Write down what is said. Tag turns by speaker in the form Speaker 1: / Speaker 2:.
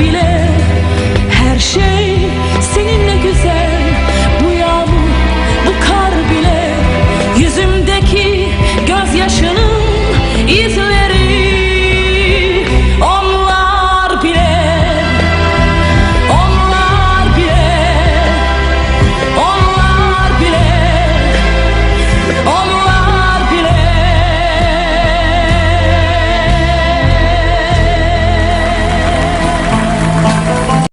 Speaker 1: Feel it.